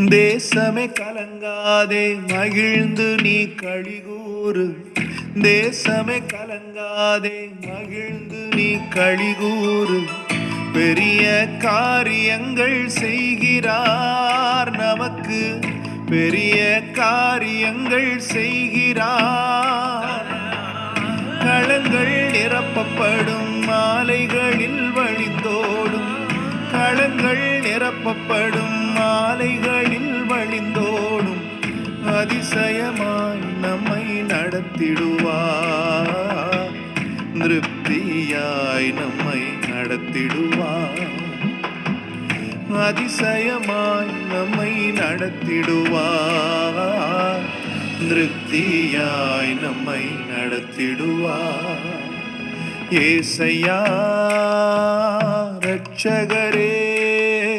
தேசமே கலங்காதே மகிழ்ந்து நீ கழிகூறு. தேசமே கலங்காதே மகிழ்ந்து நீ கழிகூறு. பெரிய காரியங்கள் செய்கிறார் நமக்கு. பெரிய காரியங்கள் செய்கிறார். களங்கள் நிரப்பப்படும் மாலைகளில் வழிந்தோடும். களங்கள் நிரப்பப்படும் மாலைகள் அதிசயமாய் நம்மை நடத்திடுவார் திருப்தியாய் நம்மை நடத்திடுவார் அதிசயமாய் நம்மை நடத்திடுவார் திருப்தியாய் நம்மை நடத்திடுவார் ஏசையா ரட்சகரே